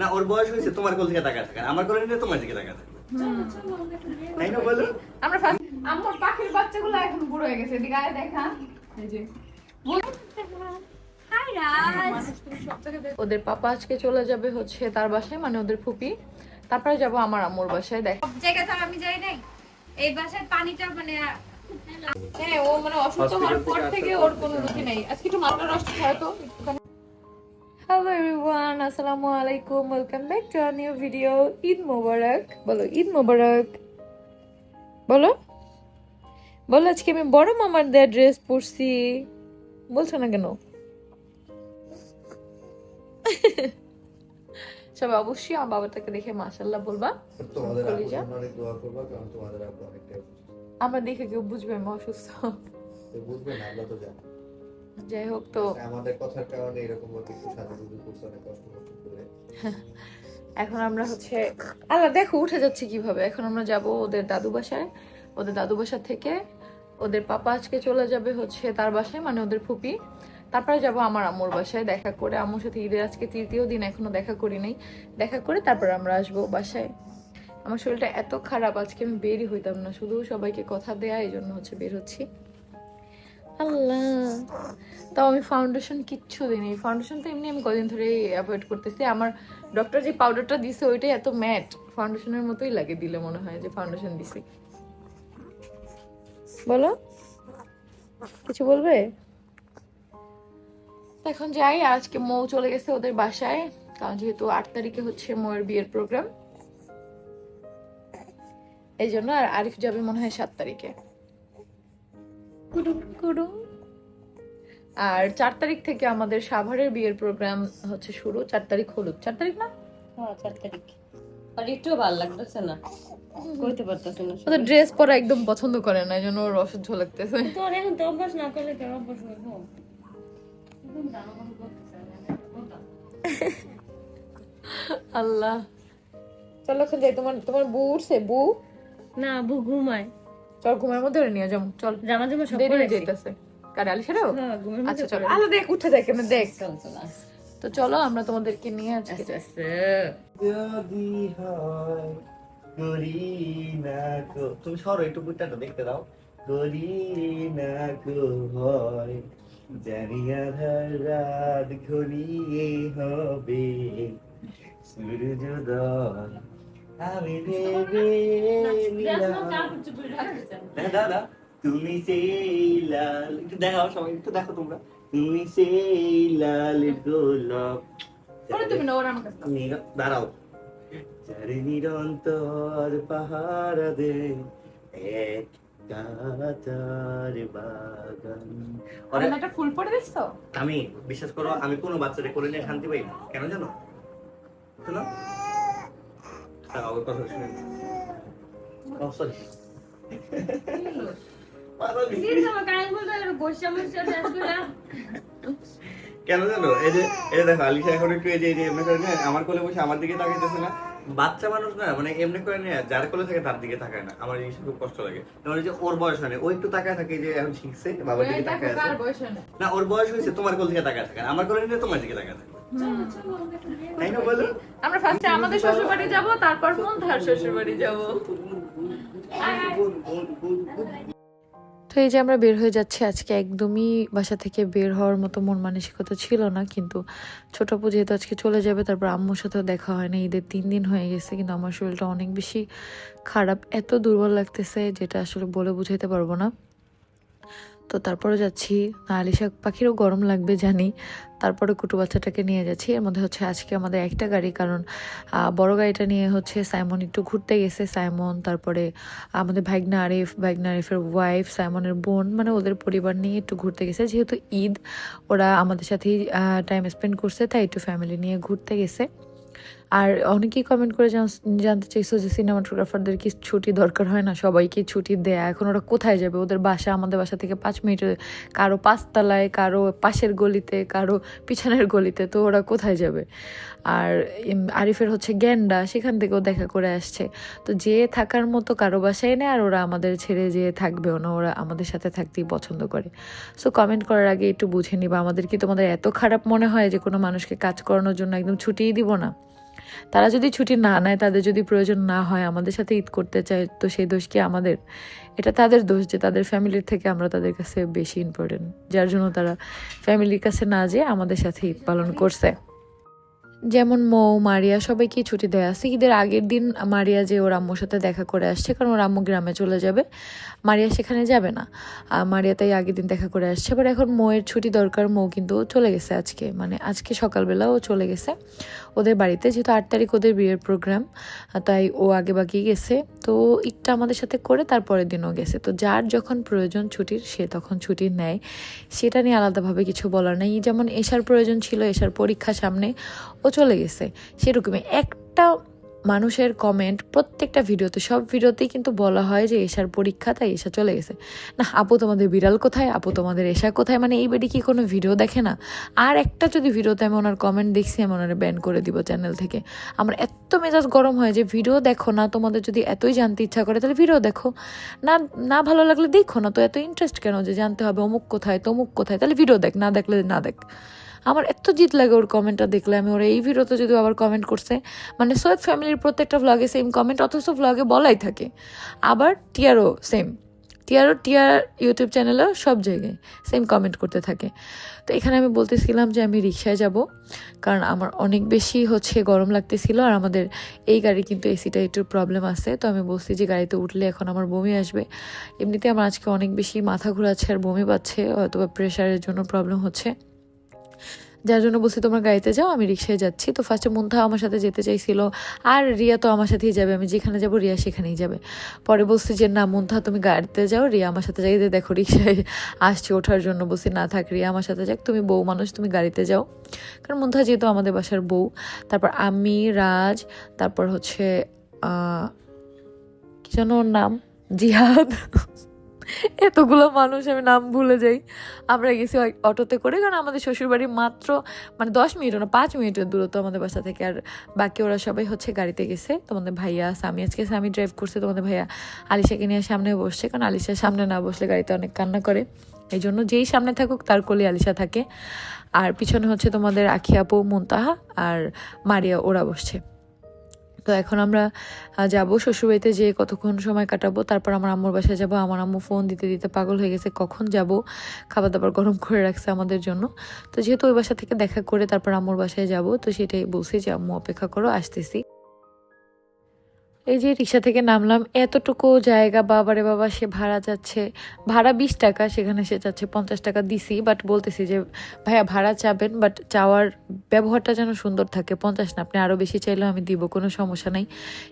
না ওর বয়স হয়েছে তোমার কোল থেকে তাকায় থাকে। আমার কোলে নিলে তোমার দিকে তাকায় থাকে। তাই না বলো? আমরা ফার্স্ট আমার পাখির বাচ্চাগুলো এখন বুড়ো হয়ে গেছে এদিকে আয় দেখা এই যে। ওদের পাপা আজকে চলে যাবে হচ্ছে তার বাসায় মানে ওদের ফুপি। তারপরে যাব আমার আম্মুর বাসায় দেখ। সব জায়গা তো আর আমি যাই নাই। এই বাসায় পানিটা মানে হ্যাঁ ও মানে অসুস্থ হওয়ার পর থেকে ওর কোনো রুচি নেই। আজকে একটু মাথার রস খায় তো একটুখানি। হ্যালো এভরিওয়ান আসসালামু আলাইকুম welcome back to a new video Eid মোবারক বলো ঈদ মোবারক বলো। বলো আজকে আমি বড় মামার দেয়া ড্রেস পরছি। বলছো না কেন? সবাই অবশ্যই আমার বাবাটাকে দেখে মাশাল্লাহ বলবা। আমার দেখে কেউ বুঝবে আমি অসুস্থ। বুঝবে না আল্লাহ তো জানে। যাই হোক তো আমাদের কথার কারণে এরকম একটু সাজুগুজু করছে অনেক কষ্ট কষ্ট করে এখন আমরা হচ্ছে আল্লাহ দেখো উঠে যাচ্ছে কীভাবে? এখন আমরা যাব ওদের দাদু বাসায়। ওদের দাদু বাসা থেকে ওদের পাপা আজকে চলে যাবে হচ্ছে তার বাসায় মানে ওদের ফুপি। তারপরে যাব আমার আম্মুর বাসায় দেখা করে। আম্মুর সাথে ঈদের আজকে তৃতীয় দিন এখনও দেখা করি নাই। দেখা করে তারপর আমরা আসব বাসায়। আমার শরীরটা এত খারাপ আজকে আমি বেরই হইতাম না। শুধু সবাইকে কথা দেয়া এই জন্য হচ্ছে বের হচ্ছি। আল্লাহ। তাও আমি ফাউন্ডেশন কিচ্ছু দিইনি। ফাউন্ডেশন তো এমনি আমি কদিন ধরে অ্যাভয়েড করতেছি। আমার ডক্টর যে পাউডারটা দিছে, ওইটাই এত ম্যাট ফাউন্ডেশনের মতোই লাগে দিলে মনে হয় যে ফাউন্ডেশন দিছি। বলো? কিছু বলবে? এখন যাই, আজকে মৌ চলে গেছে ওদের বাসায়। কারণ যেহেতু আট তারিখে হচ্ছে মৌয়ের বিয়ের প্রোগ্রাম এই জন্য আর আরিফ যাবে মনে হয় সাত তারিখে। কুডুম কুডুম আর চার তারিখ থেকে আমাদের সাভারের বিয়ের প্রোগ্রাম হচ্ছে শুরু। চার তারিখ হলুদ। চার তারিখ না? হ্যাঁ চার তারিখ। আর একটু ভালো লাগতেছে না। করতে পারতেছে না। ওদের ড্রেস পরা একদম পছন্দ করে না এই জন্য ওর অসহ্য লাগতেছে। তো এখন তো অভ্যাস না করলে অভ্যাস হইব। আল্লাহ। চলো এখন যাই তোমার তোমার বউ উঠছে বউ? না বু ঘুমায়। চল ঘুমের মধ্যে ওরে নিয়ে যাব চল। জামা জামা সব দেরি হয়ে। যাইতেছে। কার আলিশারাও হ্যাঁ, ঘুমের মধ্যে আচ্ছা চলো। আলো দেখ উঠে দেখ কেন দেখ। চল চল তো চলো আমরা তোমাদেরকে নিয়ে আজকে আস্তে যদি হয় করি না গো। তুমি সরো একটু বুটটা দেখতে দাও। করি না গো হয় জানি আধার রাত ঘনিয়ে হবে। সূর্যোদয় আমি ভেবে দাদা তুমি সেই লাল একটু দেখাও সবাই একটু দেখো তোমরা। তুমি সেই লাল গোলাপ। দাঁড়াও। চারি নিরন্তর পাহারা দে এক আমি বিশ্বাস করো আমি কোনো বাচ্চাদের করে নিয়ে শান্তি পাই না। কেন জানো? শোনো কথা সরি দিদি আমার কান জানো? এই যে এই যে দেখো আলিশা এখন একটু এই যে এই যে এমনি করে নিয়ে আমার কোলে বসে আমার দিকে তাকাইতেছে না। বাচ্চা মানুষ না মানে এমনি করে নিয়ে যার কোলে থাকে তার দিকে তাকায় না। আমার এই খুব কষ্ট লাগে। এই যে ওর বয়স হয় না, ও একটু তাকায় থাকে যে এখন শিখছে বাবার দিকে তাকায় আছে। না। না ওর বয়স হয়েছে তোমার কোল থেকে তাকায় থাকে আমার কোলে নিলে তোমার দিকে তাকায় থাকে। তাই না বলো? আমরা ফার্স্টে আমাদের শ্বশুর বাড়ি যাব তারপর মন্ধার শ্বশুর বাড়ি যাব। তো এই যে আমরা বের হয়ে যাচ্ছি আজকে একদমই বাসা থেকে বের হওয়ার মতো মন মানসিকতা ছিল না কিন্তু ছোট আপু যেহেতু আজকে চলে যাবে তারপর আম্মুর সাথেও দেখা হয় না ঈদের তিন দিন হয়ে গেছে কিন্তু আমার শরীরটা অনেক বেশি খারাপ। এত দুর্বল লাগতেছে যেটা আসলে বলে বুঝাইতে পারব না। তো তারপরে যাচ্ছি। আলিশা পাখিরও গরম লাগবে জানি। তারপরে কুটু বাচ্চাটাকে নিয়ে যাচ্ছি। এর মধ্যে হচ্ছে আজকে আমাদের একটা গাড়ি, কারণ বড় গাড়িটা নিয়ে হচ্ছে সাইমন একটু ঘুরতে গেছে, সাইমন। তারপরে আমাদের ভাইগনা আরিফ, ভাইগনা আরিফের ওয়াইফ সাইমনের বোন মানে ওদের পরিবার নিয়ে একটু ঘুরতে গেছে। যেহেতু ঈদ, ওরা আমাদের সাথেই টাইম স্পেন্ড করছে, তাই একটু ফ্যামিলি নিয়ে ঘুরতে গেছে। আর অনেকেই কমেন্ট করে জানতে চাইছো যে সিনেমাটোগ্রাফারদের কি ছুটি দরকার হয় না? সবাইকে ছুটি দেয়া। এখন ওরা কোথায় যাবে? ওদের বাসা, আমাদের বাসা থেকে পাঁচ মিনিটের, কারও পাঁচতলায়, কারও পাশের গলিতে, কারও পিছনের গলিতে, তো ওরা কোথায় যাবে? আর আরিফের হচ্ছে গ্যান্ডা, সেখান থেকেও দেখা করে আসছে। তো যে থাকার মতো কারও বাসায় নেই আর ওরা আমাদের ছেড়ে যেয়ে থাকবেও না। ওরা আমাদের সাথে থাকতেই পছন্দ করে। সো কমেন্ট করার আগে একটু বুঝে নিবা। আমাদের কি তোমাদের এত খারাপ মনে হয় যে কোনো মানুষকে কাজ করানোর জন্য একদম ছুটিই দিব না? তারা যদি ছুটি না নেয়, তাদের যদি প্রয়োজন না হয়, আমাদের সাথে ঈদ করতে চায়, তো সেই দোষ কি আমাদের? এটা তাদের দোষ যে তাদের ফ্যামিলির থেকে আমরা তাদের কাছে বেশি ইম্পর্টেন্ট যার জন্য তারা ফ্যামিলির কাছে না যেয়ে আমাদের সাথে ঈদ পালন করছে। যেমন মৌ, মারিয়া সবাইকে ছুটি দেয়া আছে। ঈদের আগের দিন মারিয়া যে ওর আম্মুর সাথে দেখা করে আসছে, কারণ ওর আম্মু গ্রামে চলে যাবে। মারিয়া সেখানে যাবে না। আর মারিয়া তাই আগের দিন দেখা করে আসছে। এবার এখন মৌয়ের ছুটি দরকার, মৌ কিন্তু চলে গেছে আজকে। মানে আজকে সকালবেলা ও চলে গেছে। ওদের বাড়িতে যেহেতু আট তারিখ ওদের বিয়ের প্রোগ্রাম তাই ও আগে বাগিয়ে গেছে। তো ঈদটা আমাদের সাথে করে তারপরের দিনও গেছে। তো যার যখন প্রয়োজন ছুটির, সে তখন ছুটি নেয়। সেটা নিয়ে আলাদাভাবে কিছু বলার নেই। যেমন এশার প্রয়োজন ছিল এশার পরীক্ষা সামনে ও চলে গেছে। সেরকমই একটা মানুষের কমেন্ট প্রত্যেকটা ভিডিওতে, সব ভিডিওতেই কিন্তু বলা হয় যে এশার পরীক্ষা, তাই এশা চলে গেছে। না, আপু তোমাদের বিড়াল কোথায়? আপু তোমাদের এশা কোথায়? মানে এই বেডি কি কোনো ভিডিও দেখে না? আর একটা যদি ভিডিওতে আমি ওনার কমেন্ট দেখছি, আমি ওনার ব্যান করে দিব চ্যানেল থেকে। আমার এত মেজাজ গরম হয় যে ভিডিও দেখো না, তোমাদের যদি এতই জানতে ইচ্ছা করে, তাহলে ভিডিও দেখো। না না ভালো লাগলে দেখো না, তো এত ইন্টারেস্ট কেন যে জানতে হবে অমুক কোথায়, তমুক কোথায়? তাহলে ভিডিও দেখ, না দেখলে না দেখ। আমার এত জিত লাগে ওর কমেন্টটা দেখলে। আমি ওরা এই ভিডিওতে যদি আবার কমেন্ট করছে মানে সৈয়দ ফ্যামিলির প্রত্যেকটা ভ্লগে সেম কমেন্ট অথচ ভ্লগে বলাই থাকে। আবার টিয়ারও সেম টিয়ারও, টিয়ার ইউটিউব চ্যানেলেও সব জায়গায় সেম কমেন্ট করতে থাকে। তো এখানে আমি বলতেছিলাম যে আমি রিক্সায় যাব, কারণ আমার অনেক বেশি হচ্ছে গরম লাগতেছিল আর আমাদের এই গাড়ি কিন্তু এসিটা একটু প্রবলেম আছে। তো আমি বলছি যে গাড়িতে উঠলে এখন আমার বমি আসবে। এমনিতে আমার আজকে অনেক বেশি মাথা ঘোরাচ্ছে আর বমি পাচ্ছে হয়তো বা প্রেশারের জন্য প্রবলেম হচ্ছে। যার জন্য বলছি, তোমার গাড়িতে যাও, আমি রিক্সায় যাচ্ছি। তো ফার্স্টে মুন্থা আমার সাথে যেতে চাইছিল, আর রিয়া তো আমার সাথেই যাবে, আমি যেখানে যাব রিয়া সেখানেই যাবে। পরে বলছি যে, না মুন্থা তুমি গাড়িতে যাও, রিয়া আমার সাথে যাইতে দেখো রিক্সায় আসছে ওঠার জন্য, বলছি, না থাক, রিয়া আমার সাথে যাক, তুমি বউ মানুষ, তুমি গাড়িতে যাও। কারণ মুন্থা যেহেতু আমাদের বাসার বউ, তারপর আমি, রাজ, তারপর হচ্ছে কি যেন নাম? জিহাদ। এতগুলো মানুষ, আমি নাম ভুলে যাই। আমরা গেছি অটোতে করে, কারণ আমাদের শ্বশুরবাড়ি মাত্র মানে দশ মিনিট না, পাঁচ মিনিটের দূরত্ব আমাদের বাসা থেকে। আর বাকি ওরা সবাই হচ্ছে গাড়িতে গেছে। তোমাদের ভাইয়া, স্বামী, আজকে স্বামী ড্রাইভ করছে, তোমাদের ভাইয়া আলিশাকে নিয়ে সামনে বসছে। কারণ আলিশা সামনে না বসলে গাড়িতে অনেক কান্না করে। এই জন্য যেই সামনে থাকুক, তার কোলে আলিশা থাকে। আর পিছনে হচ্ছে তোমাদের আখি আপু, মুনতাহা আর মারিয়া, ওরা বসছে। তো এখন আমরা যাব শ্বশুরবাড়িতে যেয়ে কতক্ষণ সময় কাটাবো, তারপর আমার আম্মুর বাসায় যাব, আমার আম্মু ফোন দিতে দিতে পাগল হয়ে গেছে, কখন যাব? খাবার দাবার গরম করে রাখছে আমাদের জন্য। তো যেহেতু ওই বাসা থেকে দেখা করে তারপর আম্মুর বাসায় যাব, তো সেটাই বলছি যে, আম্মু অপেক্ষা করো, আসতেছি। এই যে রিক্সা থেকে নামলাম, এতটুকু জায়গা বাবারে বাবা, সে ভাড়া যাচ্ছে। ভাড়া বিশ টাকা, সেখানে সে যাচ্ছে পঞ্চাশ টাকা দিছি বাট বলতেছি যে, ভাইয়া, ভাড়া চাবেন বাট চাওয়ার ব্যবহারটা যেন সুন্দর থাকে। পঞ্চাশ না, আপনি আরও বেশি চাইলেও আমি দিব, কোনো সমস্যা নাই।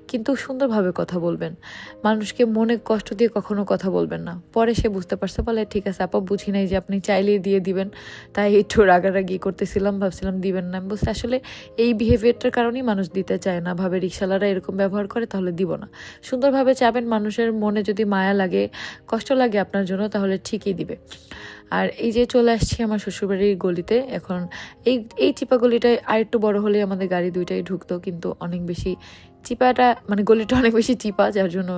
কিন্তু সুন্দরভাবে কথা বলবেন। মানুষকে মনে কষ্ট দিয়ে কখনো কথা বলবেন না। পরে সে বুঝতে পারছে, বলে, ঠিক আছে, আপা, বুঝি নাই যে আপনি চাইলেই দিয়ে দিবেন। তাই একটু রাগারাগি করতেছিলাম, ভাবছিলাম দিবেন না। আমি বলছি, আসলে এই বিহেভিয়ারটার কারণেই মানুষ দিতে চায় না। ভাবে রিক্সাওয়ালারা এরকম ব্যবহার করে তাহলে দিব না। সুন্দরভাবে চাবেন মানুষের মনে যদি মায়া লাগে, কষ্ট লাগে আপনার জন্য, তাহলে ঠিকই দিবে। আর এই যে চলে আসছি আমার শ্বশুরবাড়ির গলিতে, এখন এই এই চিপা গলিটায় আরেকটু বড় হলে আমাদের গাড়ি দুইটাই ঢুকতো, কিন্তু অনেক বেশি চিপাটা মানে গলিটা অনেক বেশি চিপা, যার জন্য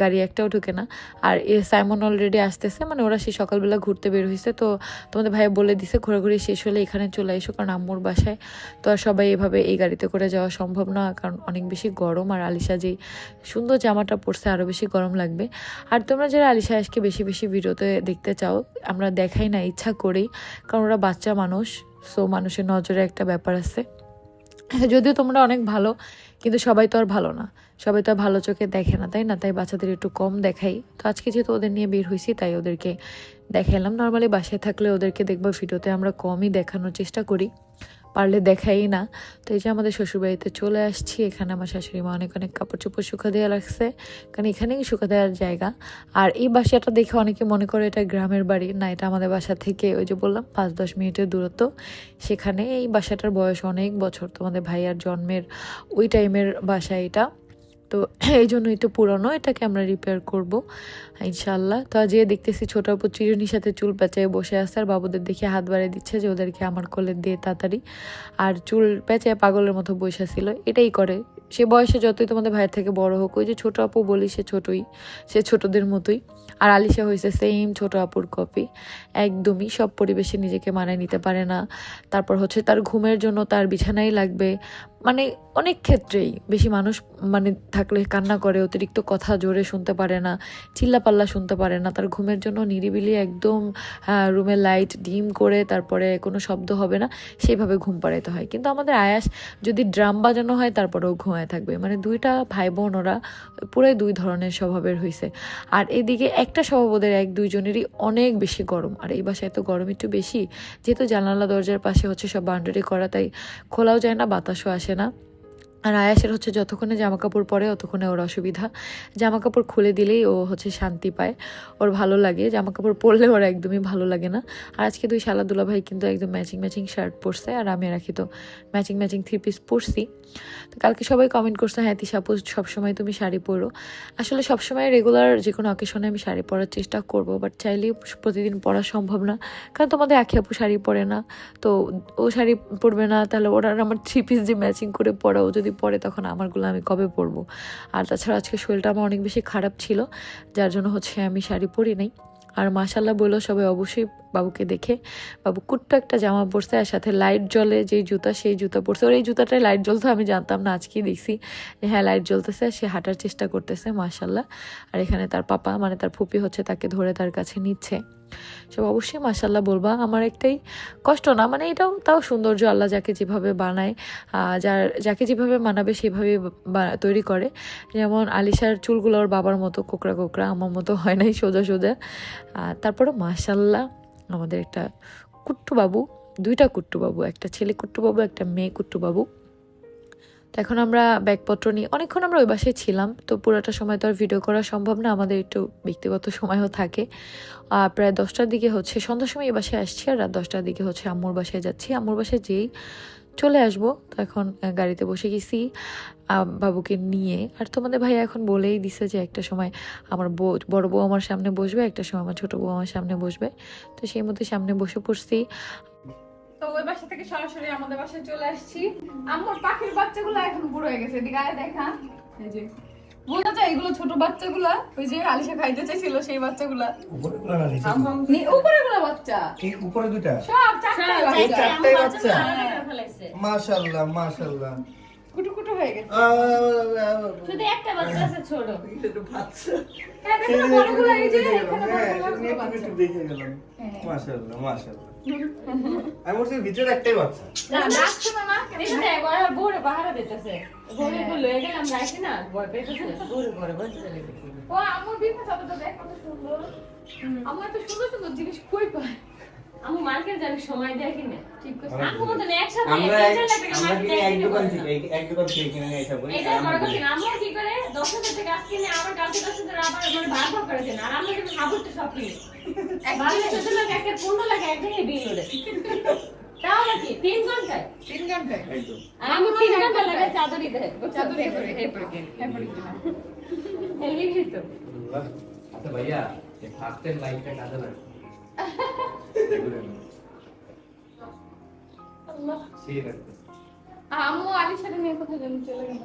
গাড়ি একটাও ঢুকে না। আর এ সাইমন অলরেডি আসতেছে মানে ওরা সেই সকালবেলা ঘুরতে বের হয়েছে। তো তোমাদের ভাই বলে দিছে, ঘোরাঘুরি শেষ হলে এখানে চলে এসো, কারণ আম্মুর বাসায়। তো আর সবাই এভাবে এই গাড়িতে করে যাওয়া সম্ভব না, কারণ অনেক বেশি গরম আর আলিশা যেই সুন্দর জামাটা পরছে আরও বেশি গরম লাগবে। আর তোমরা যারা আলিশা আজকে বেশি বেশি ভিডিওতে দেখতে চাও, আমরা দেখাই না, ইচ্ছা করেই, কারণ ওরা বাচ্চা মানুষ সো মানুষের নজরে একটা ব্যাপার আছে। যদিও তোমরা অনেক ভালো কিন্তু সবাই তো আর ভালো না। সবাই তো আর ভালো চোখে দেখে না, তাই না? তাই বাচ্চাদের একটু কম দেখাই। তো আজকে যেহেতু ওদের নিয়ে বের হয়েছি তাই ওদেরকে দেখাইলাম। নর্মালি বাসায় থাকলে ওদেরকে দেখব, ভিডিওতে আমরা কমই দেখানোর চেষ্টা করি। পারলে দেখাই না। তো এই যে আমাদের শ্বশুরবাড়িতে চলে আসছি, এখানে আমার শাশুড়ি মা অনেক অনেক কাপড় চোপড় শুকা দেওয়া লাগছে কারণ এখানেই শুকা দেওয়ার জায়গা। আর এই বাসাটা দেখে অনেকে মনে করে এটা গ্রামের বাড়ি। না, এটা আমাদের বাসা থেকে ওই যে বললাম, পাঁচ দশ মিনিটের দূরত্ব। সেখানে এই বাসাটার বয়স অনেক বছর। তোমাদের ভাইয়ার জন্মের ওই টাইমের বাসা এটা। তো এই জন্যই তো পুরনো, এটাকে আমরা রিপেয়ার করব ইনশাল্লাহ তো আজ দেখতেছি ছোট আপু চিরুনির সাথে চুল পেঁচায় বসে আছে, আর বাবুদের দেখে হাত বাড়িয়ে দিচ্ছে যে ওদেরকে আমার কোলে দিয়ে তাড়াতাড়ি। আর চুল পেঁচায় পাগলের মতো বসে ছিল, এটাই করে। সে বয়সে যতই তোমাদের ভাইয়ের থেকে বড় হোক, ওই যে ছোট আপু বলি সে ছোটই, সে ছোটদের মতোই। আর আলিশা হয়েছে সেম ছোট আপুর কপি একদমই সব পরিবেশে নিজেকে মানায় নিতে পারে না। তারপর হচ্ছে তার ঘুমের জন্য তার বিছানাই লাগবে মানে অনেক ক্ষেত্রেই বেশি মানুষ মানে থাকলে কান্না করে, অতিরিক্ত কথা জোরে শুনতে পারে না, চিল্লাপাল্লা শুনতে পারে না, তার ঘুমের জন্য নিরিবিলি একদম রুমে লাইট ডিম করে তারপরে কোনো শব্দ হবে না, সেইভাবে ঘুম পাড়াইতে হয়। কিন্তু আমাদের আয়াস যদি ড্রাম বাজানো হয়, তারপরেও ঘুমায় থাকবে। মানে দুইটা ভাই বোন ওরা পুরাই দুই ধরনের স্বভাবের হয়েছে আর এদিকে একটা স্বভাব ওদের এক দুইজনেরই অনেক বেশি গরম। আর এই বাসায় তো গরম একটু বেশি, যেহেতু জানালা দরজার পাশে হচ্ছে সব বাউন্ডারি করা, তাই খোলাও যায় না, বাতাসও আসে না আর আয়াসের হচ্ছে যতক্ষণে জামা কাপড় পরে ততক্ষণে ওর অসুবিধা। জামা কাপড় খুলে দিলেই ও হচ্ছে শান্তি পায়। ওর ভালো লাগে। জামা কাপড় পরলে ওর একদমই ভালো লাগে না। আর আজকে দুই শালা দুলা ভাই কিন্তু একদম ম্যাচিং ম্যাচিং শার্ট পরছে আর আমি রাখি তো ম্যাচিং ম্যাচিং থ্রি পিস পরছি। তো কালকে সবাই কমেন্ট করছে হ্যাঁ তিশাপু সবসময় তুমি শাড়ি পরো। আসলে সবসময় রেগুলার যে কোনো অকেশনে আমি শাড়ি পরার চেষ্টা করব বাট চাইলেই প্রতিদিন পরা সম্ভব না। কারণ তোমাদের আখি আপু শাড়ি পরে না। তো ও শাড়ি পরবে না, তাহলে ওরা আমার থ্রি পিস যে ম্যাচিং করে পরা ও যদি পরে তখন আমারগুলো আমি কবে পরবো। আর তাছাড়া আজকে শরীরটা আমার অনেক বেশি খারাপ ছিল, যার জন্য হচ্ছে আমি শাড়ি পরি নাই। আর মাশাল্লাহ বলল সবাই অবশ্যই বাবুকে দেখে, বাবু কুট্ট একটা জামা পরছে আর সাথে লাইট জ্বলে যেই জুতা সেই জুতা পরছে। ওর এই জুতাটায় লাইট জ্বলতো আমি জানতাম না, আজকেই দেখছি যে হ্যাঁ লাইট জ্বলতেছে আর সে হাঁটার চেষ্টা করতেছে মাশাল্লাহ আর এখানে তার পাপা মানে তার ফুপি হচ্ছে তাকে ধরে তার কাছে নিচ্ছে। সব অবশ্যই মাশাল্লাহ বলবা। আমার একটাই কষ্ট না মানে এটাও তাও সৌন্দর্য আল্লাহ যাকে যেভাবে বানায় যার, যাকে যেভাবে মানাবে সেভাবে তৈরি করে। যেমন আলিশার চুলগুলো ওর বাবার মতো কোকড়া কোকড়া, আমার মতো হয় নাই সোজা সোজা। তারপরে মাশাল্লাহ আমাদের একটা কুট্টু বাবু দুইটা কুট্টু বাবু একটা ছেলে কুট্টু বাবু একটা মেয়ে কুট্টু বাবু তো এখন আমরা ব্যাগপত্র নিয়ে অনেকক্ষণ আমরা ওই বাসায় ছিলাম তো পুরোটা সময় তো আর ভিডিও করা সম্ভব না আমাদের একটু ব্যক্তিগত সময়ও থাকে। আহ, প্রায় দশটার দিকে হচ্ছে সন্ধ্যার সময় এই বাসায় আসছি আর রাত দশটার দিকে হচ্ছে আম্মুর বাসায় যাচ্ছি। আম্মুর বাসায় যেই চলে আসব তো এখন গাড়িতে বসে গেছি বাবুকে নিয়ে। আর তোমাদের ভাই এখন বলেই দিছে যে একটা সময় আমার বড় বউ আমার সামনে বসবে একটা সময় আমার ছোট বউ আমার সামনে বসবে। তো সেই মধ্যে সামনে বসে পড়ছি। তো ওই বাসা থেকে সরাসরি আমাদের বাসায় চলে আসছি। আমার পাখির বাচ্চাগুলো এখন বুড়ো হয়ে গেছে এদিকে আয় দেখা। এই যে বোঝা যায় এগুলো ছোট বাচ্চাগুলা ওই যে আলিশা খাইতে চাইছিল সেই বাচ্চাগুলা। উপরে গুলো না নিচে নি- উপরে গুলো বাচ্চা। এই উপরে দুইটা? সব চারটে এই বাচ্চা। চারটাই বাচ্চা। মাশাআল্লাহ মাশাআল্লাহ। কুটু কুটু হয়ে গেছে। শুধু একটা বাচ্চা আছে ছোট। হ্যাঁ দেখো না, এই যে এখানে বড়গুলো সেটা নিয়ে বাচ্চা। একটু দেখে গেলাম। মাশাআল্লাহ মাশাআল্লাহ। আমি বলছি ভিতরে একটাই বাচ্চা। না ডাক শোনো না দেখো তো একবার আমার বউরে পাহারা দিতেছে। বলল এখানে আমরা রাখি না ভয় পেতেছে। বসে চলে গেছে ও আমার বিজনেস অতটা দেখ কত সুন্দর। আমার এত সুন্দর সুন্দর জিনিস কই পায়? আমি মার্কেট যাবে সময় দেয় কিনা? ঠিক আছে। আমি মতন একসাথে আমরা এক- টাকা আমরা কিনে কিনে দোকান থেকে এক- দোকান থেকে কিনে নিয়ে এসে বলি এটা বড় কথা না আমিও কি করে? দশ হাজার টাকা আজ কিনে আবার কালকে দশ হাজার আবার ভাগ ভাগ করেছেন আর আমরা কিন্তু হাবুরটা সব কিনি বারো চোদ্দ লাখ একের পনেরো লাখ এক জায়গায় বিল ওরে তাও নাকি তিন ঘন্টায়? তিন ঘন্টায়। আমি তিন ঘণ্টা লাগে দেয় চাদর খেতো আচ্ছা ভাইয়া এই ফার্স্টের লাইফটা কাজে লাগে। সেই রাখতে আম্মু আলির সাথে নিয়ে কোথায় চলে গেল।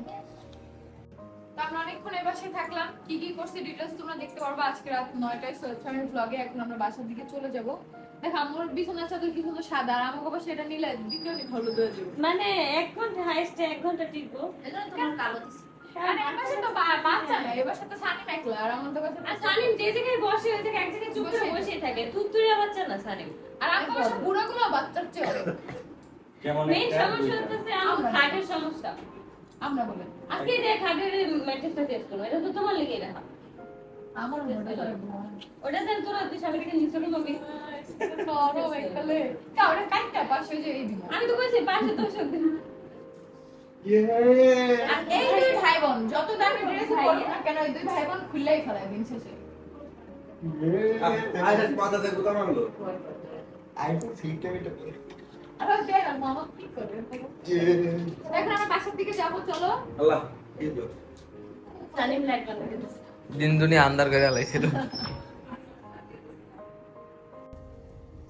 তো আমরা অনেকক্ষণ এই বাসায় থাকলাম। কি কি করছি ডিটেলস তোমরা দেখতে পারবে। আজকে রাত নয়টায় সোয়েটারের ব্লগে এখন আমরা বাসার দিকে চলে যাব। দেখ আমার বিছানা চাদর কি সুন্দর সাদা। আর আমাকে বাসায় এটা নিলে দ্বিতীয় দিন হলুদ হয়ে যাবে। মানে এক ঘণ্টা হাইস্টে এক ঘণ্টা টিকবো। এজন্য তোমার কালো দিছি। এই তো বাচ্চা না বাসায় তো সানিম একলা আর আমাদের বাসায় আর সানিম যে জায়গায় বসে ওই জায়গায় এক জায়গায় চুপ করে বসেই থাকে। তুত্তুরিয়া বাচ্চা না সানিম আর আমাদের বাসায় বুড়াগুলো বাচ্চার চেয়ে। কেমন একটা সমস্যা হচ্ছে আমার খাটের সমস্যা। আমরা আজকে করব এটা তো তোমার লেগে রাখা ওটা দেন তোরা তুই থেকে নিচে আমি তো বলছি পাশে তো সত্যি এই দুই ভাই বোন যত দামি ড্রেস না কেন এই দুই ভাই বোন খুললেই ফেলায় দিন শেষে। আজ দেখো আইফোন ফিল্টার এটা এখন আমরা বাসার দিকে যাব চলো আল্লাহ এই তো। সানিম লাগবে না দিন দুনিয়া আন্দার করে আলাইছিল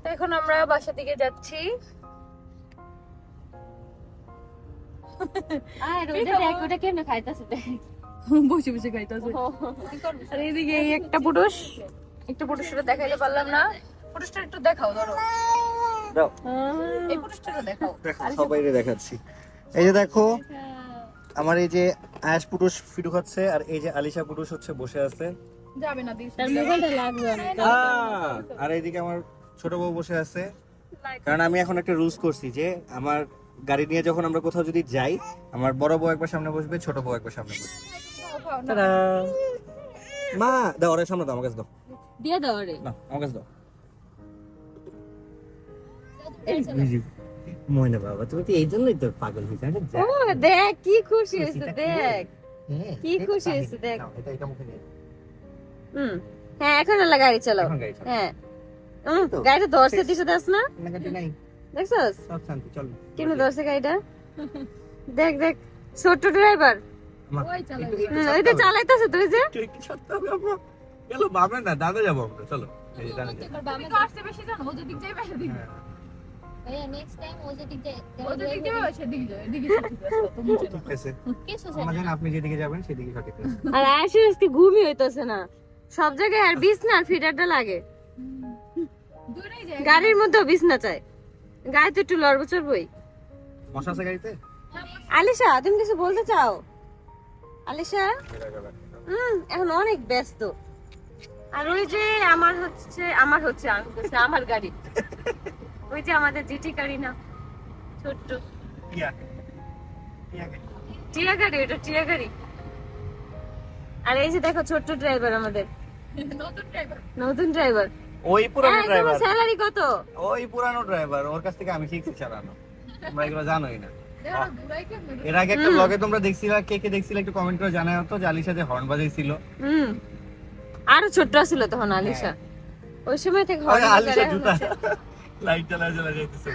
এখন আমরা বাসা দিকে যাচ্ছি আর ওটা দেখ ওটা কেমনে খাইতাছে দেখ। বসে বসে খাইতেছে। আর এইদিকে একটা পুরুষ একটা পুরুষটা দেখাইতে পারলাম না। পুরুষটা একটু দেখাও ধরো। দাও। এই পুরুষটা দেখাও। সবাইরে দেখাচ্ছি। এই যে দেখো আমার এই যে আয়াস পুটুস ফিটু খাচ্ছে আর এই যে আলিশা পুটুস হচ্ছে বসে আছে। যাবে না দিস তার মোবাইলটা লাগবে আর এইদিকে আমার ছোট বউ বসে আছে। কারণ আমি এখন একটা রুলস করছি যে আমার গাড়ি নিয়ে যখন আমরা কোথাও যদি যাই আমার বড় বউ একবার সামনে বসবে ছোট বউ একবার সামনে বসবে। মা দাও ওর সামনে দাও আমার কাছে দাও। দিয়ে দাও রে না আমার কাছে দাও। ময়না বাবা তুমি তো এই জন্যই তো পাগল হয়েছে আরে ও দেখ কি খুশি হয়েছে দেখ। হ্যাঁ, কি খুশি হয়েছে, দেখ। নাও, এটা এটা মুখে নিয়ে হুম হ্যাঁ এখন আল্লাহ গাড়ি চালাও এখন গাড়ি হ্যাঁ। হুম, গাড়িটা ধরছে দিশে দাস না? দেখছস? সব শান্তি চল। কেমনে ধরছে গাড়িটা? দেখ দেখ ছোট্ট ড্রাইভার। ওই ওই তো চালাইতেছে তুই যে। গেলো বামে না ডানে যাব আমরা চলো। তুমি তো আসতে বেশি জানো ও যেদিক যাইবে সেদিক আপনি যেদিকে যাবেন সেদিকে সঠিক আর আয়সের আজকে ঘুমই হইতাছে না। সব জায়গায় আর বিছনা আর ফিটারটা লাগে। গাড়ির মধ্যেও বিছনা চাই। গায়ে তো একটু লড়বো চড়বই। মশা আছে গাড়িতে? আলিশা তুমি কিছু বলতে চাও? আলিশা? হুম এখন অনেক ব্যস্ত। আর ওই যে আমার হচ্ছে আমার হচ্ছে আমি আমার গাড়ি। ওই যে আমাদের জিটি গাড়ি না ছোট্ট। টিয়া টিয়া গাড়ি। ওটা টিয়া গাড়ি। আর এই যে দেখো ছোট্ট ড্রাইভার আমাদের। নতুন ড্রাইভার নতুন ড্রাইভার ওই পুরানো ড্রাইভার স্যালারি কত? ওই পুরানো ড্রাইভার ওর কাছ থেকে আমি শিখছি চালানো তোমরা এগুলো জানোই না। এর আগে একটা ব্লগে তোমরা দেখছিলা কে কে দেখছিলে একটু কমেন্ট করে জানাও তো যে আলিশা যে হর্ন বাজাইছিল। হুম। আরও ছোট্ট ছিল তখন আলিশা। ওই সময় থেকে হঠাৎ আলিশা জুতা। হচ্ছে। লাইট জ্বালা জ্বালা যাইতেছে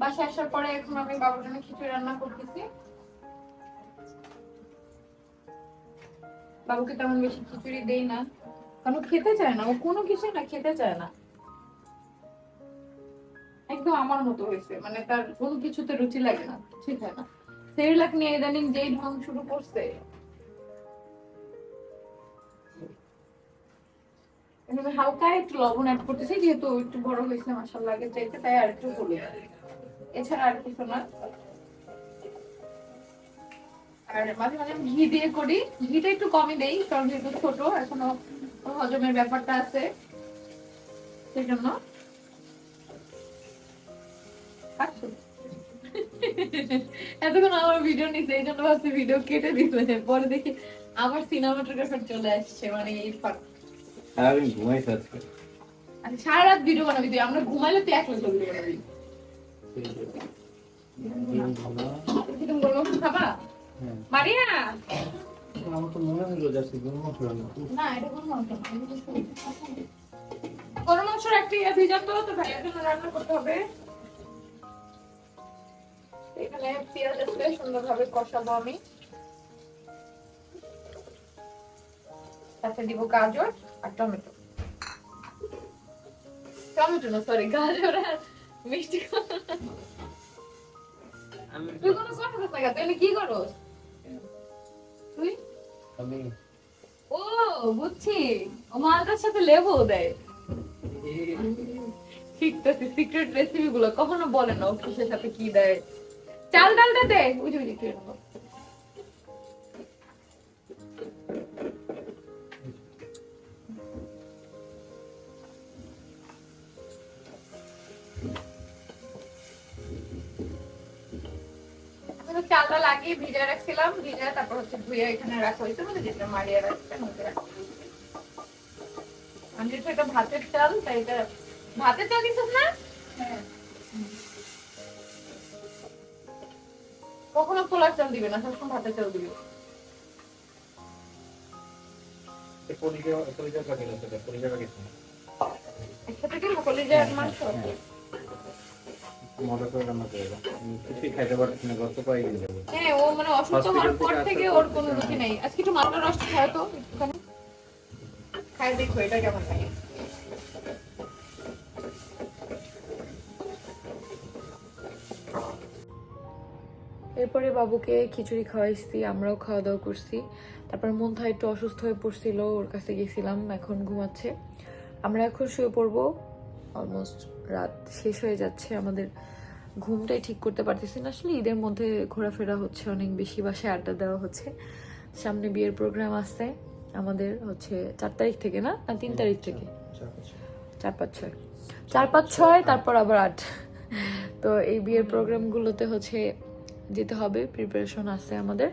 বাসায় আসার পরে এখন আমি বাবার জন্য খিচুড়ি রান্না করতেছি। বাবুকে তেমন বেশি খিচুড়ি দেই না। কারণ খেতে চায় না, ও কোনো কিছু না, খেতে চায় না। একদম আমার মতো হয়েছে মানে তার কোনো কিছুতে রুচি লাগে না ঠিক হয় না। সেরিলাক নিয়ে ইদানিং যেই ঢং শুরু করছে হালকা একটু লবণ অ্যাড করতেছি, যেহেতু একটু বড় হয়েছে মাসাল্লাহ আগে চাইতে তাই আর একটু হলুদ এছাড়া আর কিছু না। আর মাঝে মাঝে ঘি দিয়ে করি, ঘিটা একটু কমই দেই, কারণ যেহেতু ছোট, এখনও হজমের ব্যাপারটা আছে। সেই জন্য এতক্ষণ আমার ভিডিও নিচ্ছে এই জন্য ভাবছি ভিডিও কেটে দিলে পরে দেখি আমার সিনেমাটোগ্রাফার চলে আসছে মানে এই ফাঁক ঘুমাইছে আজকে আচ্ছা সারা রাত ভিডিও বানাবি তুই আমরা ঘুমাইলে তুই একলা ভিডিও বানাবি। তুমি গরম খাবা মারিয়া! আমার তো মনে হলো যাচ্ছে গরম মশলা না। না এটা গরম মশলা না, এটা তো গরম মশলা একটা ইয়ে ভিজাতো তো ভাইয়ের জন্য রান্না করতে হবে। এখানে পেঁয়াজ আছে সুন্দরভাবে কষাবো আমি। সাথে দিব গাজর আর টমেটো। টমেটো না সরি গাজর আর মিষ্টি। তুই কোনো কথা না তুই কি করস? তুই? আমি। ও বুঝছি। ও মালটার সাথে লেবু দেয়। শিখতেছি সিক্রেট রেসিপি গুলো। কখনো বলে না ও কিসের সাথে কি দেয়। চাল ডালটা দে। ওই যে ওই ভিজে রাখছিলাম ভিজে তারপর হচ্ছে ধুয়ে এখানে রাখা হয়েছে মানে যেটা মারিয়ে রাখছে মধ্যে রাখা আমি যেহেতু এটা ভাতের চাল তাই এটা ভাতের চাল না কখনো পোলার চাল দিবে না সবসময় ভাতের চাল দিবে। একসাথে কি কলিজার মাংস? মজা করে রান্না করে কিছুই খাইতে পারছি না গত কয়েকদিন যাব হ্যাঁ ও মানে অসুস্থ হওয়ার পর থেকে থেকে ওর কোনো রুচি নেই। আজকে একটু মালটা রস খায় তো একটুখানি। খায় দেখো এটা কেমন লাগে। এরপরে বাবুকে খিচুড়ি খাওয়াইছি আমরাও খাওয়া দাওয়া করছি। তারপর মন্থা একটু অসুস্থ হয়ে পড়ছিল ওর কাছে গেছিলাম এখন ঘুমাচ্ছে। আমরা এখন শুয়ে পড়ব অলমোস্ট রাত শেষ হয়ে যাচ্ছে আমাদের ঘুমটাই ঠিক করতে পারতেছি না। আসলে ঈদের মধ্যে ঘোরাফেরা হচ্ছে অনেক বেশি বাসায় আড্ডা দেওয়া হচ্ছে। সামনে বিয়ের প্রোগ্রাম আসছে আমাদের হচ্ছে চার তারিখ থেকে না? না তিন তারিখ থেকে। চার পাঁচ। ছয়। চার পাঁচ ছয়। তারপর আবার আট। তো এই বিয়ের প্রোগ্রামগুলোতে হচ্ছে যেতে হবে প্রিপারেশন আছে আমাদের।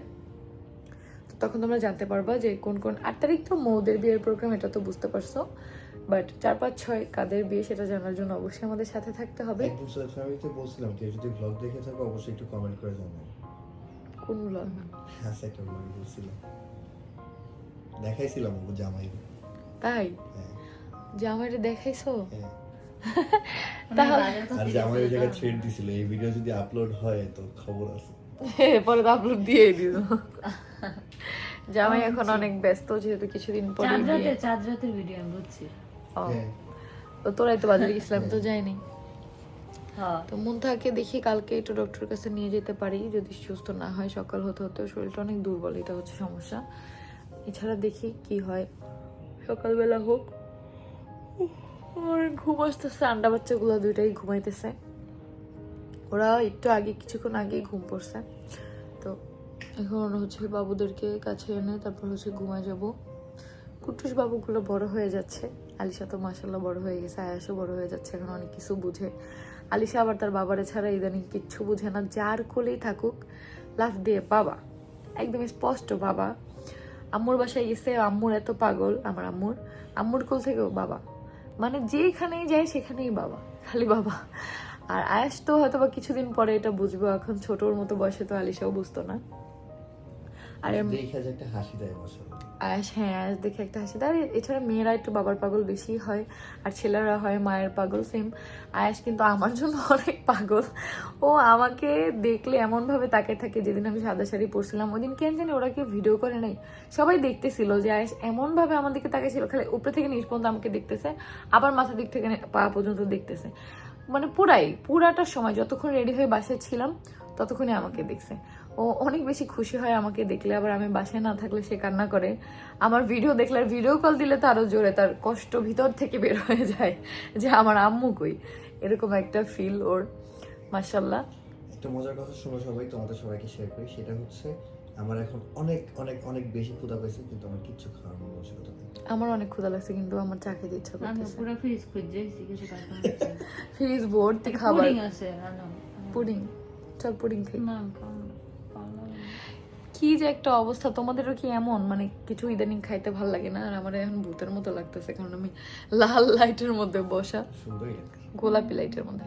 তখন তোমরা জানতে পারবা যে কোন কোন আট তারিখ তো মৌদের বিয়ের প্রোগ্রাম এটা তো বুঝতে পারছ। বাট চার পাঁচ ছয় কাদের বিয়ে সেটা জানার জন্য অবশ্যই আমাদের সাথে থাকতে হবে। একদম সোয়েট ফ্যামিলিতে বলছিলাম কেউ যদি ব্লগ দেখে থাকো অবশ্যই একটু কমেন্ট করে জানাও কোন vlog? হ্যাঁ ব্লগ বলছিলাম। দেখাইছিলাম ও জামাই। তাই? হ্যাঁ। জামাইরে দেখাইছো? হ্যাঁ। তাহলে আর জামাই ওই জায়গায় থ্রেড দিছিল এই ভিডিও যদি আপলোড হয় তো খবর আছে। পরে তো আপলোড দিয়ে দিল। জামাই এখন অনেক ব্যস্ত যেহেতু কিছুদিন পরে চাঁদ। রাতের চাঁদ ভিডিও আমি বুঝছি হ্যাঁ তো তোরাই তো বাজারে গেছিলাম তো যাইনি। হ্যাঁ। তো মুন্থাকে দেখি কালকে একটু ডক্টরের কাছে নিয়ে যেতে পারি যদি সুস্থ না হয় সকাল হতে হতে শরীরটা অনেক দুর্বল এটা হচ্ছে সমস্যা। এছাড়া দেখি কি হয়। সকালবেলা হোক উফ, ঘুম আসতেছে আন্ডা বাচ্চাগুলো দুইটাই ঘুমাইতেছে। ওরা একটু আগে কিছুক্ষণ আগে ঘুম পড়ছে। তো এখন হচ্ছে বাবুদেরকে কাছে এনে তারপর হচ্ছে ঘুমায় যাব। কুটুস বাবুগুলো বড় হয়ে যাচ্ছে। আলিশা তো মাসাল্লাহ বড় হয়ে গেছে আয়াসও বড় হয়ে যাচ্ছে এখন অনেক কিছু বুঝে। আলিশা আবার তার বাবারে ছাড়া ইদানিং কিচ্ছু বুঝে না যার কোলেই থাকুক লাফ দিয়ে বাবা একদম স্পষ্ট বাবা। আম্মুর বাসায় গেছে আম্মুর এত পাগল আমার আম্মুর। আম্মুর কোল থেকেও বাবা। মানে যেখানেই যায় সেখানেই বাবা খালি বাবা। আর আয়াস তো হয়তো বা কিছুদিন পরে এটা বুঝব এখন ছোটর মতো বয়সে তো আলিশাও বুঝতো না। আর একটা হাসি দেয় আয়াস হ্যাঁ আয়াস দেখে একটা হাসি। আর এছাড়া মেয়েরা একটু বাবার পাগল বেশি হয়, আর ছেলেরা হয় মায়ের পাগল সেম আয়াস কিন্তু আমার জন্য অনেক পাগল। ও আমাকে দেখলে এমন ভাবে তাকিয়ে থাকে যেদিন আমি সাদা শাড়ি পরছিলাম। ওই দিন কেন জানি ওরা কেউ ভিডিও করে নাই। সবাই দেখতেছিল যে আয়াস এমন ভাবে আমার দিকে তাকিয়েছিল খালি উপরে থেকে নিচ পর্যন্ত আমাকে দেখতেছে, আবার মাথার দিক থেকে পা পর্যন্ত দেখতেছে। মানে পুরাই, পুরাটা সময় যতক্ষণ রেডি হয়ে বাসায় ছিলাম ততক্ষণে আমাকে দেখছে। ও অনেক বেশি খুশি হয় আমাকে দেখলে আবার আমি বাসায় না থাকলে সে কান্না করে। আমার ভিডিও দেখলে আর ভিডিও কল দিলে তো আরও জোরে তার কষ্ট ভিতর থেকে বের হয়ে যায় যে আমার আম্মু কই। এরকম একটা ফিল ওর মাসাল্লাহ একটা মজার কথা শোনো সবাই তোমাদের সবাইকে শেয়ার করি। সেটা হচ্ছে আমার এখন অনেক অনেক অনেক বেশি ক্ষুধা পেয়েছে কিন্তু আমার কিচ্ছু খাওয়ার মন আমার অনেক ক্ষুধা লাগছে কিন্তু আমার চা খেতে ইচ্ছা করতেছে। পুরো ফ্রিজ খুঁজছি কিছু ফ্রিজ ভর্তি খাবার। পুডিং আছে পুডিং চল পুডিং খাই। না। কি যে একটা অবস্থা? তোমাদেরও কি এমন? মানে কিছু ইদানিং খাইতে ভালো লাগে না? আর আমার এখন ভূতের মতো লাগতেছে কারণ আমি লাল লাইটের মধ্যে বসা। গোলাপি লাইটের মধ্যে।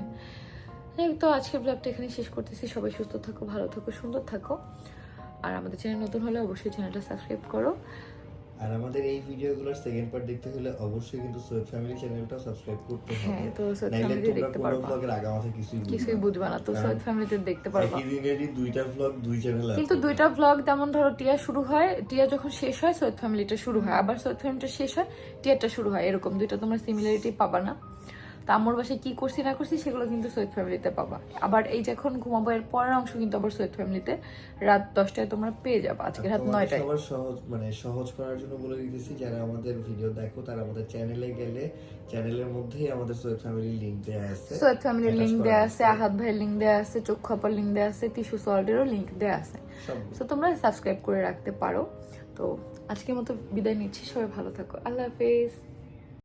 যাই তো আজকের ব্লগটা এখানে শেষ করতেছি। সবাই সুস্থ থাকো ভালো থাকো সুন্দর থাকো। আর আমাদের চ্যানেল নতুন হলে অবশ্যই চ্যানেলটা সাবস্ক্রাইব করো। আর আমাদের এই ভিডিওগুলোর সেকেন্ড পার্ট দেখতে হলে অবশ্যই কিন্তু সোয়েব ফ্যামিলি চ্যানেলটা সাবস্ক্রাইব করতে হবে। হ্যাঁ, তো সোয়েব ফ্যামিলি দেখতে পারবা। ব্লগের আগে কিছুই বুঝবে কিছুই। বুঝবা না তো সোয়েব ফ্যামিলিতে দেখতে পারবা। একই দিনেরই দুইটা ব্লগ দুই চ্যানেল আছে। কিন্তু দুইটা ব্লগ যেমন ধরো টিয়া শুরু হয় টিয়া যখন শেষ হয় সৈয়দ ফ্যামিলিটা শুরু হয়। আবার সৈয়দ ফ্যামিলিটা শেষ হয় টিয়াটা শুরু হয়। এরকম দুইটা তোমরা সিমিলারিটি পাবা না। তা আমার বাসায় কি করছি না করছি সেগুলো কিন্তু সৈয়দ ফ্যামিলিতে পাবা। আবার এই যখন ঘুমাবো এর পরের অংশ কিন্তু আবার সৈয়দ ফ্যামিলিতে রাত দশটায় তোমরা পেয়ে যাবা আজকে রাত নয়টায়। সবার সহজ মানে সহজ করার জন্য বলে দিতেছি যারা আমাদের ভিডিও দেখো তারা আমাদের চ্যানেলে গেলে চ্যানেলের মধ্যেই আমাদের সোয়েব ফ্যামিলি লিংক দেওয়া আছে। সৈয়দ ফ্যামিলির লিঙ্ক দেওয়া আছে আহাত ভাইয়ের লিঙ্ক দেওয়া আছে চক্ষু আপার লিঙ্ক দেওয়া আছে টিস্যু সল্টেরও লিঙ্ক দেওয়া আছে। তো তোমরা সাবস্ক্রাইব করে রাখতে পারো। তো আজকের মতো বিদায় নিচ্ছি সবাই ভালো থাকো। আল্লাহ হাফেজ।